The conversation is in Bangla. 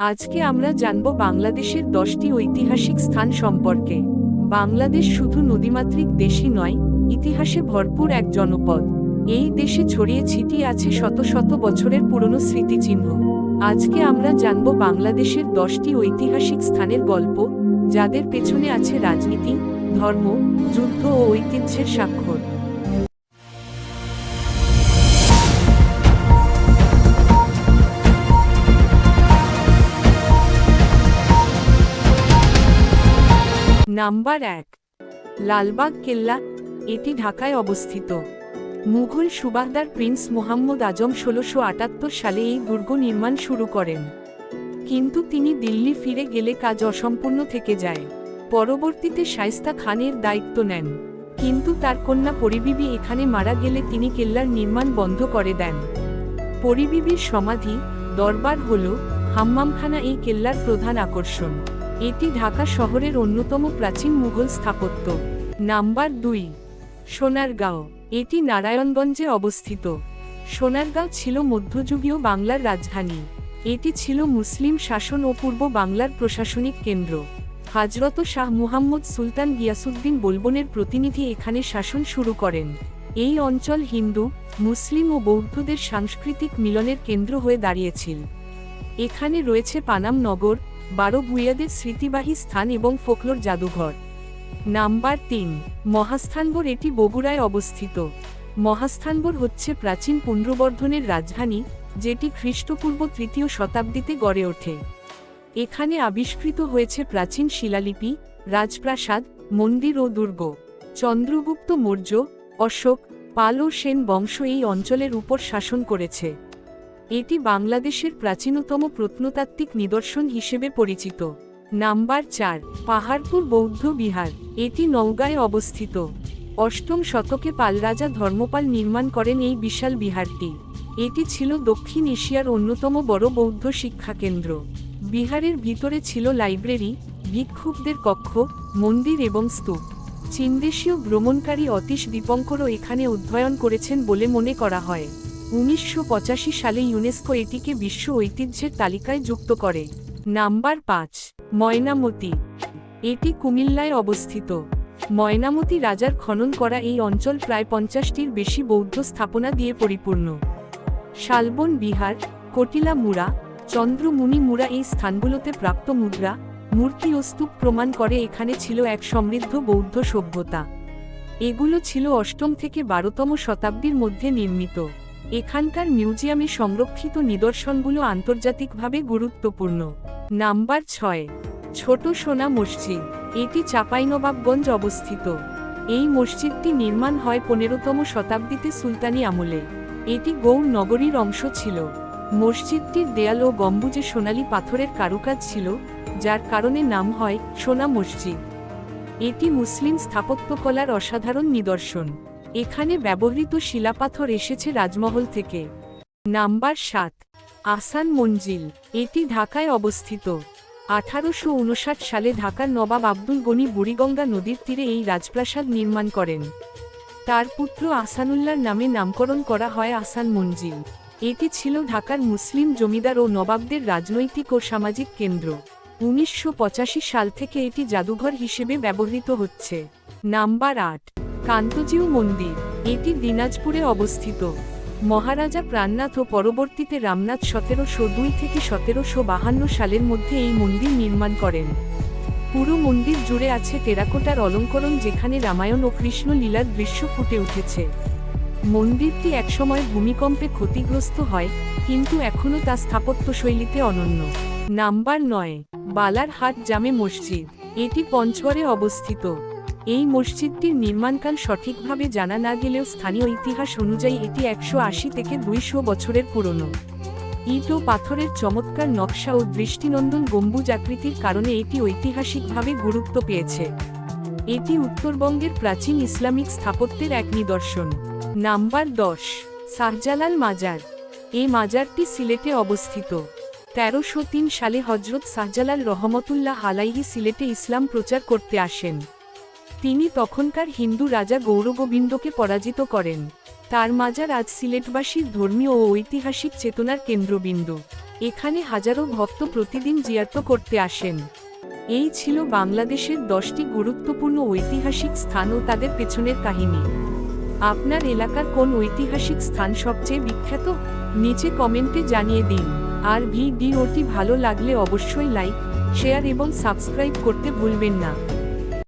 আজকে আমরা জানব বাংলাদেশের দশটি ঐতিহাসিক স্থান সম্পর্কে। বাংলাদেশ শুধু নদীমাতৃক দেশই নয়, ইতিহাসে ভরপুর এক জনপদ। এই দেশে ছড়িয়ে ছিটিয়ে আছে শত শত বছরের পুরনো স্মৃতিচিহ্ন। আজকে আমরা জানব বাংলাদেশের দশটি ঐতিহাসিক স্থানের গল্প, যাদের পেছনে আছে রাজনীতি, ধর্ম, যুদ্ধ ও ঐতিহ্যের স্বাক্ষর। নাম্বার এক, লালবাগ কেল্লা, এটি ঢাকায় অবস্থিত। মুঘল সুবাহদার প্রিন্স মোহাম্মদ আজম ষোলোশো আটাত্তর সালে এই দুর্গ নির্মাণ শুরু করেন। কিন্তু তিনি দিল্লি ফিরে গেলে কাজ অসম্পূর্ণ থেকে যায়। পরবর্তীতে শায়েস্তা খানের দায়িত্ব নেন। কিন্তু তার কন্যা পরিবিবি এখানে মারা গেলে তিনি কেল্লার নির্মাণ বন্ধ করে দেন। পরিবিবির সমাধি, দরবার হল, হাম্মামখানা এই কেল্লার প্রধান আকর্ষণ। এটি ঢাকা শহরের অন্যতম প্রাচীন মুঘল স্থাপত্য। নাম্বার দুই, সোনারগাঁও। এটি নারায়ণগঞ্জে অবস্থিত। সোনারগাঁও ছিল মধ্যযুগীয় বাংলার রাজধানী। এটি ছিল মুসলিম শাসন ও পূর্ব বাংলার প্রশাসনিক কেন্দ্র। হাজরত শাহ মুহাম্মদ সুলতান গিয়াসুদ্দিন বলবনের প্রতিনিধি এখানে শাসন শুরু করেন। এই অঞ্চল হিন্দু, মুসলিম ও বৌদ্ধদের সাংস্কৃতিক মিলনের কেন্দ্র হয়ে দাঁড়িয়েছিল। এখানে রয়েছে পানাম নগর বারো ভূঁইয়াদের স্মৃতিবাহী স্থান এবং ফোকলোর জাদুঘর। নাম্বার তিন মহাস্থানগড় এটি বগুড়ায় অবস্থিত। মহাস্থানগড় হচ্ছে প্রাচীন পুণ্ড্রবর্ধনের রাজধানী, যেটি খ্রিস্টপূর্ব তৃতীয় শতাব্দীতে গড়ে ওঠে। এখানে আবিষ্কৃত হয়েছে প্রাচীন শিলালিপি, রাজপ্রাসাদ, মন্দির ও দুর্গ। চন্দ্রগুপ্ত মৌর্য, অশোক, পাল ও সেন বংশ এই অঞ্চলের উপর শাসন করেছে। এটি বাংলাদেশের প্রাচীনতম প্রত্নতাত্ত্বিক নিদর্শন হিসেবে পরিচিত। নাম্বার চার, পাহাড়পুর বৌদ্ধ বিহার। এটি নওগাঁয় অবস্থিত। অষ্টম শতকে পাল রাজা ধর্মপাল নির্মাণ করেন এই বিশাল বিহারটি। এটি ছিল দক্ষিণ এশিয়ার অন্যতম বড় বৌদ্ধ শিক্ষা কেন্দ্র বিহারের ভিতরে ছিল লাইব্রেরি, ভিক্ষুকদের কক্ষ, মন্দির এবং স্তূপ। চীনদেশীয় ভ্রমণকারী অতীশ দীপঙ্করও এখানে অধ্যয়ন করেছেন বলে মনে করা হয়। উনিশশো পঁচাশি সালে ইউনেস্কো এটিকে বিশ্ব ঐতিহ্যের তালিকায় যুক্ত করে। নাম্বার পাঁচ, ময়নামতি। এটি কুমিল্লায় অবস্থিত। ময়নামতি রাজার খনন করা এই অঞ্চল প্রায় পঞ্চাশটির বেশি বৌদ্ধ স্থাপনা দিয়ে পরিপূর্ণ। শালবন বিহার, কটিলা মুড়া, চন্দ্রমুনি মুড়া এই স্থানগুলোতে প্রাপ্ত মুদ্রা, মূর্তি ও স্তূপ প্রমাণ করে এখানে ছিল এক সমৃদ্ধ বৌদ্ধ সভ্যতা। এগুলো ছিল অষ্টম থেকে বারোতম শতাব্দীর মধ্যে নির্মিত। এখানকার মিউজিয়ামে সংরক্ষিত নিদর্শনগুলো আন্তর্জাতিকভাবে গুরুত্বপূর্ণ। নাম্বার ছয়, ছোট সোনা মসজিদ। এটি চাঁপাইনবাবগঞ্জ অবস্থিত। এই মসজিদটি নির্মাণ হয় পনেরোতম শতাব্দীতে সুলতানি আমলে। এটি গৌর নগরীর অংশ ছিল। মসজিদটির দেয়াল ও গম্বুজে সোনালী পাথরের কারুকাজ ছিল, যার কারণে নাম হয় সোনা মসজিদ। এটি মুসলিম স্থাপত্যকলার অসাধারণ নিদর্শন। এখানে ব্যবহৃত শিলাপাথর এসেছে রাজমহল থেকে। নাম্বার সাত, আসান মঞ্জিল, এটি ঢাকায় অবস্থিত। আঠারোশো উনষাট সালে ঢাকার নবাব আব্দুল গনি বুড়িগঙ্গা নদীর তীরে এই রাজপ্রাসাদ নির্মাণ করেন। তার পুত্র আসানুল্লাহর নামে নামকরণ করা হয় আসান মঞ্জিল। এটি ছিল ঢাকার মুসলিম জমিদার ও নবাবদের রাজনৈতিক ও সামাজিক কেন্দ্র। উনিশশো পঁচাশি সাল থেকে এটি জাদুঘর হিসেবে ব্যবহৃত হচ্ছে। নাম্বার আট কান্তজিউ মন্দির, এটি দিনাজপুরে অবস্থিত। মহারাজা প্রাণনাথ ও পরবর্তীতে রামনাথ সতেরোশো দুই থেকে সতেরোশো বাহান্ন সালের মধ্যে এই মন্দির নির্মাণ করেন। পুরো মন্দির জুড়ে আছে টেরাকোটার অলঙ্করণ যেখানে রামায়ণ ও কৃষ্ণ লীলার দৃশ্য ফুটে উঠেছে। মন্দিরটি একসময় ভূমিকম্পে ক্ষতিগ্রস্ত হয়, কিন্তু এখনও তা স্থাপত্যশৈলীতে অনন্য। নাম্বার নয়, বালারহাট জামে মসজিদ, এটি পঞ্চগড়ে অবস্থিত। এই মসজিদটির নির্মাণকাল সঠিকভাবে জানা না গেলেও স্থানীয় ইতিহাস অনুযায়ী এটি একশো আশি থেকে দুইশো বছরের পুরনো। ইট ও পাথরের চমৎকার নকশা ও দৃষ্টিনন্দন গম্বুজ আকৃতির কারণে এটি ঐতিহাসিকভাবে গুরুত্ব পেয়েছে। এটি উত্তরবঙ্গের প্রাচীন ইসলামিক স্থাপত্যের এক নিদর্শন। নাম্বার দশ, শাহজালাল মাজার। এই মাজারটি সিলেটে অবস্থিত। তেরোশো সালে হজরত শাহজালাল রহমতুল্লাহ আলাইহি সিলেটে ইসলাম প্রচার করতে আসেন। তিনি তখনকার হিন্দু রাজা গৌরগোবিন্দকে পরাজিত করেন। তার মাজার আজ সিলেটবাসীর ধর্মীয় ও ঐতিহাসিক চেতনার কেন্দ্রবিন্দু। এখানে হাজারো ভক্ত প্রতিদিন জিয়ার্ত করতে আসেন। এই ছিল বাংলাদেশের দশটি গুরুত্বপূর্ণ ঐতিহাসিক স্থান ও তাদের পেছনের কাহিনী। আপনার এলাকার কোন ঐতিহাসিক স্থান সবচেয়ে বিখ্যাত? নিচে কমেন্টে জানিয়ে দিন। আর ভিডিওটি ভালো লাগলে অবশ্যই লাইক, শেয়ার এবং সাবস্ক্রাইব করতে ভুলবেন না।